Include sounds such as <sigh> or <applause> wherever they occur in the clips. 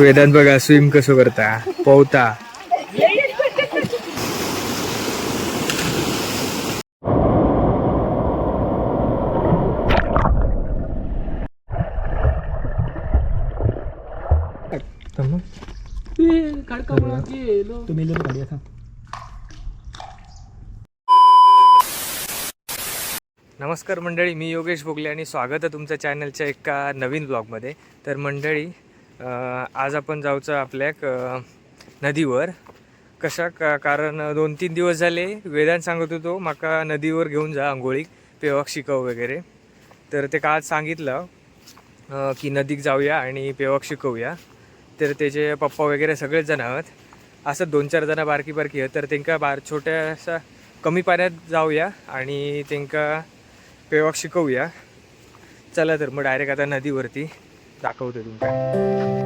वेदांत बघा स्विम कसं करता पोहता. तुम्ही नमस्कार मंडळी मी योगेश भोगले आणि स्वागत आहे तुमच्या चॅनलच्या एका नवीन ब्लॉगमध्ये तर मंडळी आज आपण जाऊचं आपल्या नदीवर. कशा का कारण दोन तीन दिवस झाले वेदांत सांगत होतो माका नदीवर घेऊन जा आंघोळीक पेवाक शिकव वगैरे. तर ते काल सांगितलं की नदीक जाऊया आणि पेवाक शिकवूया. तर त्याचे पप्पा वगैरे सगळेच जण आहात. असं दोन चार जणं बारकी बारकी आहेत. तर त्यांका बार छोट्याशा कमी पाण्यात जाऊया आणि त्यांका पेवाक शिकवूया. चला तर मग डायरेक्ट आता नदीवरती. दाखवतो तुमच्या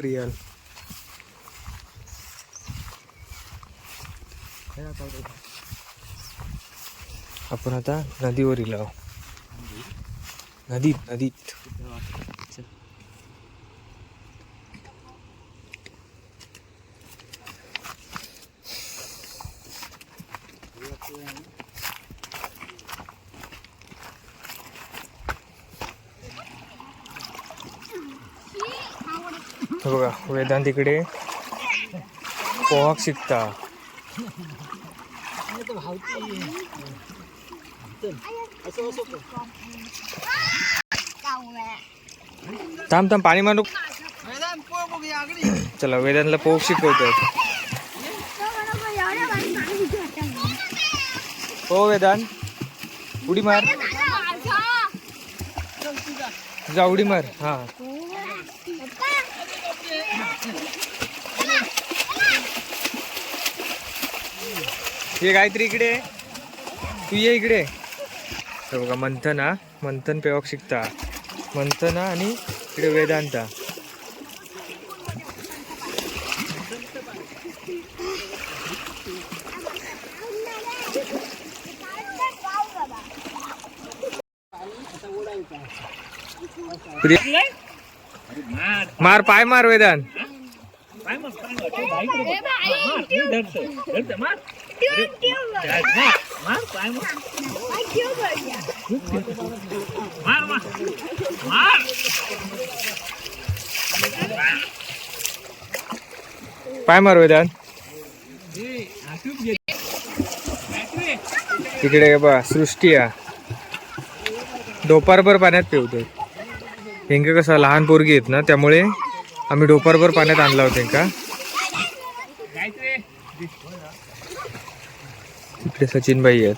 industrial. प्रियल आपण आता नदीवर आहो नदीत नदीत हे बघा वेदांत इकडे. पोहाक शिकता. थांब थांब पाणी मारू. चला वेदांतला पोहक शिकवतात हो वेदांत. उडी मार. जा उडी मार. हा. हे गायत्री इकडे तू ये इकडे. तर बघा मंथना मंथन पेवाक शिकता. मंथना आणि इकडे वेदांता. प्रिय- मार पाय मार वेदांत. पाय मार वेदांत तिकडे बा सृष्टी आ डोपारभर पाण्यात पिवतो हिंग कसं लहान पोरगी आहेत ना त्यामुळे आम्ही डोपारभर पाण्यात आणला होता का? तिकडे सचिन भाई आहेत.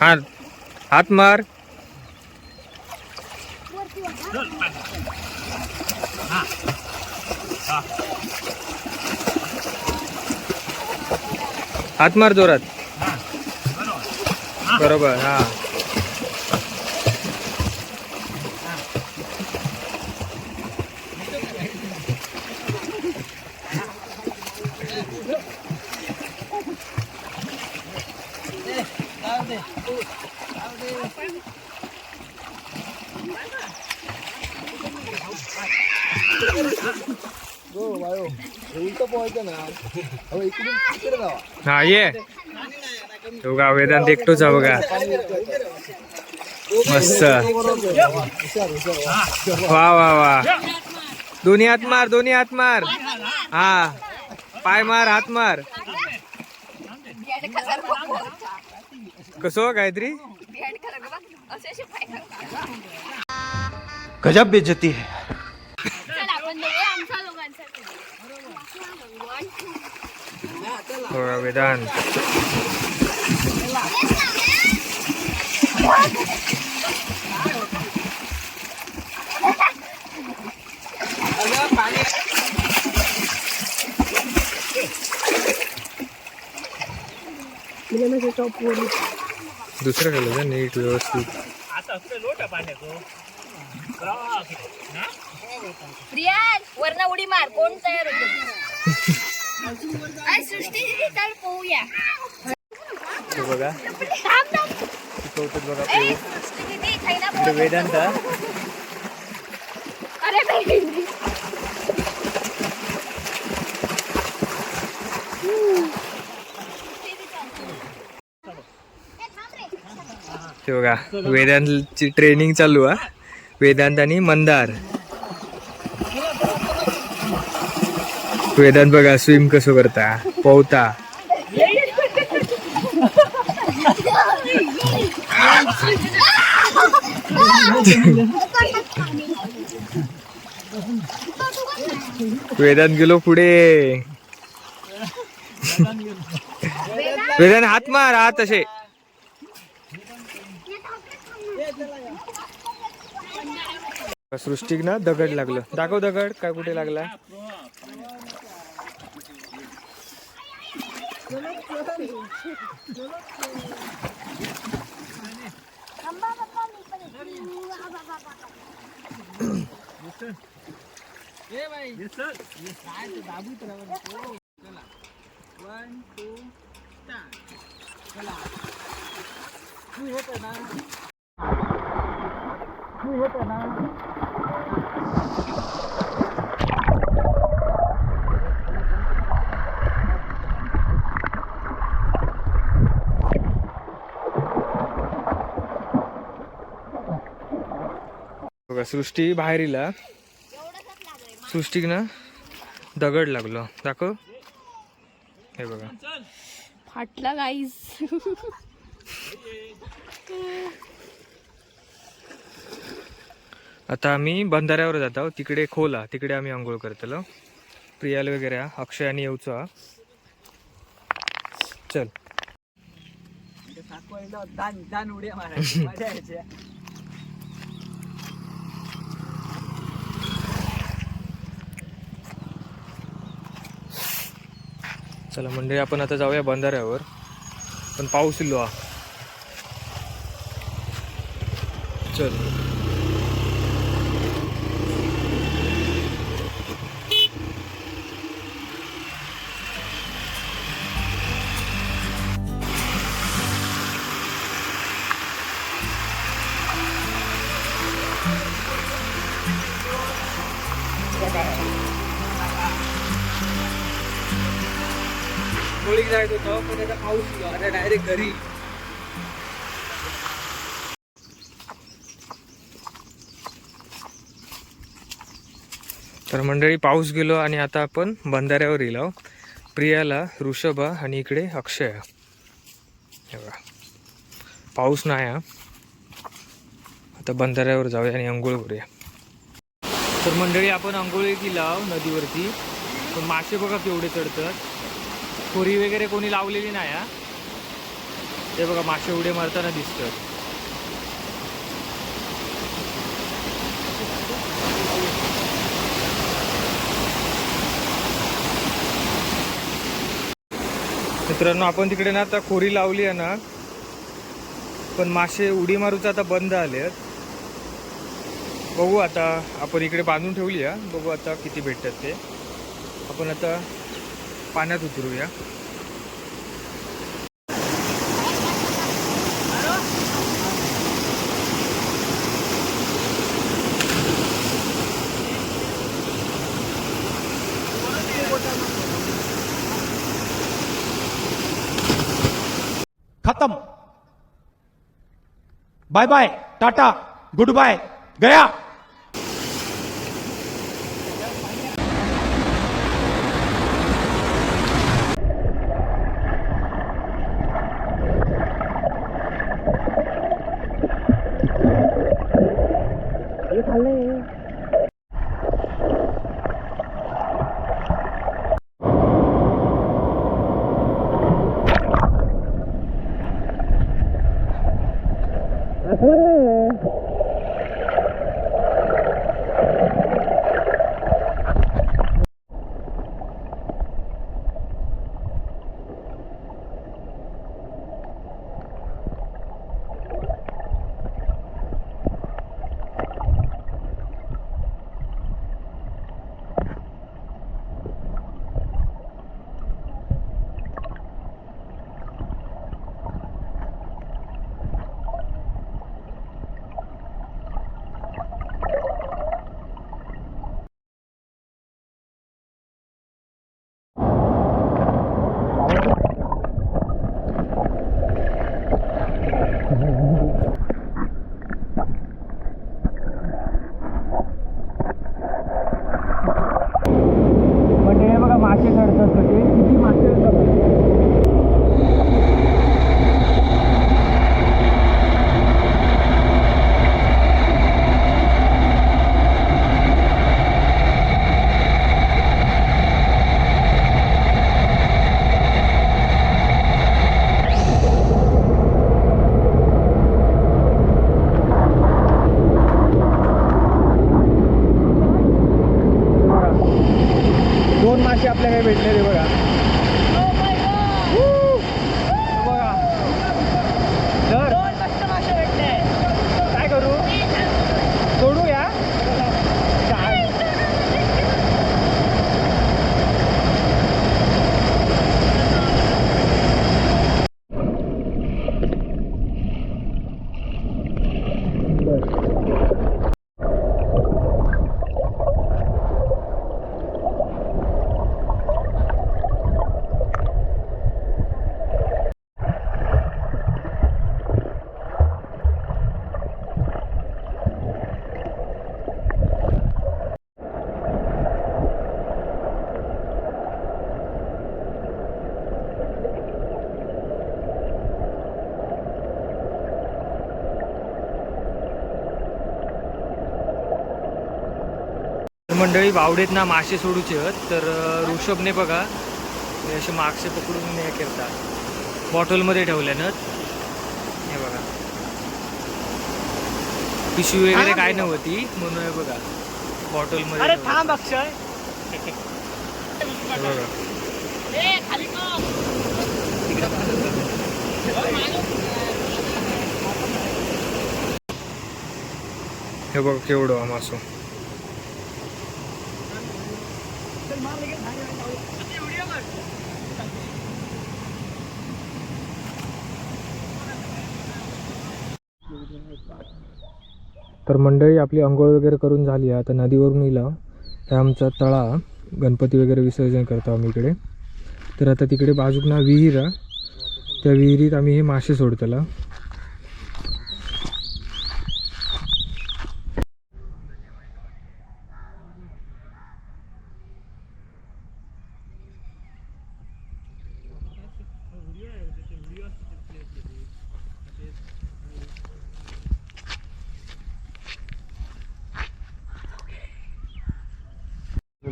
हात हात मार. हात मार जोरात बरोबर हा हा ये. तो बघा वेदांत एकटोच हा बघा. मस्त. वा वा वा. दोन्ही हात मार दोन्ही हात मार. हा. पाय मार हात मार. कसं काहीतरी गजब बेइज्जती है। बघा वेदांत दुसरं केलं नीट व्यवस्थित. प्रियान वरना उडी मार कोण तयार होतो? सृष्टी चल पोहूया. बघा. शिकवतात बघा इकडे वेदांत. अरे हे बघा वेदांतची ट्रेनिंग चालू आहे वेदांत आणि मंदार. वेदांत बघा स्विम कसं करता? पोहता. वेदांत गेलो पुढे. वेदांत हात मार हात असे. सृष्टीक ना दगड लागलं. दाखव दगड काय कुठे लागला? बघा सृष्टी बाहेर इला सृष्टीक ना दगड लागलो. दाखव. हे बघा. फाटला गाईज <laughs> आता आम्ही बंधाऱ्यावर जात आहोत. तिकडे खोला तिकडे आम्ही आंघोळ करतलो. प्रियाल वगैरे अक्षय आणि येऊचो. चल. चला म्हणजे आपण आता जाऊया बंधाऱ्यावर. पण पाऊस इल्लो हा चल. जायचं होतं पण त्याचा पाऊस आता डायरेक्ट घरी. तर मंडळी पाऊस गेलो आणि आता आपण बंधाऱ्यावर येलो प्रियाला ऋषभा आणि इकडे अक्षय. बघा. पाऊस नाही हा. आता बंधाऱ्यावर जाऊया आणि अंघोळ करूया. तर मंडळी आपण अंघोळी केला नदीवरती. पण मासे बघा केवढे चढतात. खोरी वगैरे कोणी लावलेली नाही हा. ते बघा मासे उडे मारताना दिसतात मित्रांनो आपण तिकडे ना आता खोरी लावली आहे ना पण मासे उडी मारूचं आता बंद आले आहेत बघू आता आपण इकडे बांधून ठेवली आहे. बघू आता किती भेटतात ते. आपण आता पाण्यात उतरूया. खत्म. Bye bye tata goodbye गया. दोन मासे आपल्याकडे भेटले भेटलेले बघा Woo! बघा धर. काय करू सोडू या काय? तर मंडळी बावडेत ना मासे सोडूचे आहेत तर ऋषभने बघा हे असे मासे पकडून हे करतात बॉटलमध्ये ठेवल्यानं हे बघा. पिशवी वगैरे काय नव्हती म्हणून हे बघा. बॉटलमध्ये अरे ठेवलं. थांब अक्षय. हे बघा. हे बघ केवढं हा मासो. तर मंडळी आपली आंघोळ वगैरे करून झाली आहे. आता नदीवरून इला हे आमचा तळा. गणपती वगैरे विसर्जन करतो आम्ही इकडे. तर आता तिकडे बाजूक ना विहीर आहे. त्या विहिरीत आम्ही हे मासे सोडतला.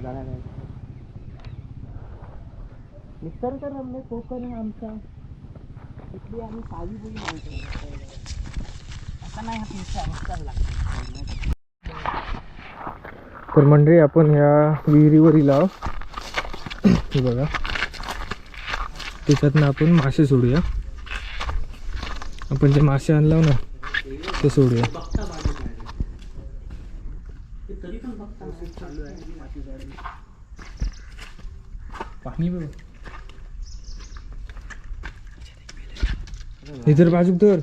जाणार आहे. निसर्गरम्य कोकण आहे आमचा. इथली आम्ही सावी बोली मानतो. आता नाही हा तुमचा मस्त लागतो. तर मंडळी आपण ह्या विहिरीवर लाव हे बघा. त्याच्यातनं आपण मासे सोडूया. आपण जे मासे आणला ना ते सोडूया. पाणी बघ इतर बाजूक तर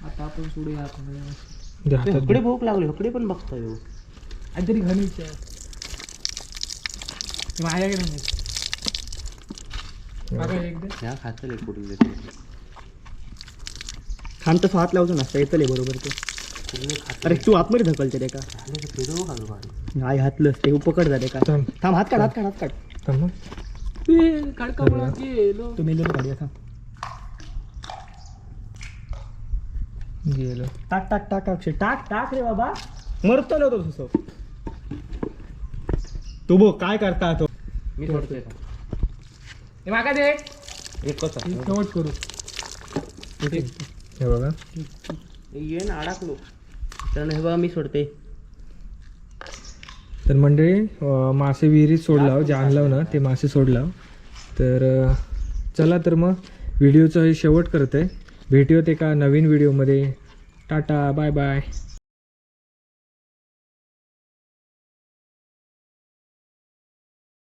आता आपण सोडूया दे हातात हकडे दे. भूक लागली हकडे पण बघता येऊ काहीतरी घाणीच्या माझ्याकडे नाही. एकदा. ह्या खातले तसं हात लावतो ना येतले बरोबर ते. अरे तू आतमध्ये ढकलते रे का नाही हातलंच ते उपकड झाले का थांब. हात काढ हात काढ हात काढ. थांब तू मेलो थांब. गेलो. टाक टाक टाक अक्षय. टाक टाक रे बाबा. मरतो नव्हतो तसं तू बघ काय करता तो. मी सोडतोय. मागा दे. एकच शेवट करू. हे बघा. ये ना अडकलो. तर हे बघा मी सोडते. तर मंडळी मासे विहिरीत सोडलाव जे आणलं ना ते मासे सोडलाव. तर चला तर मग व्हिडिओचं हे शेवट करत आहे भेटूयात एका नवीन व्हिडिओमध्ये. Tata bye bye.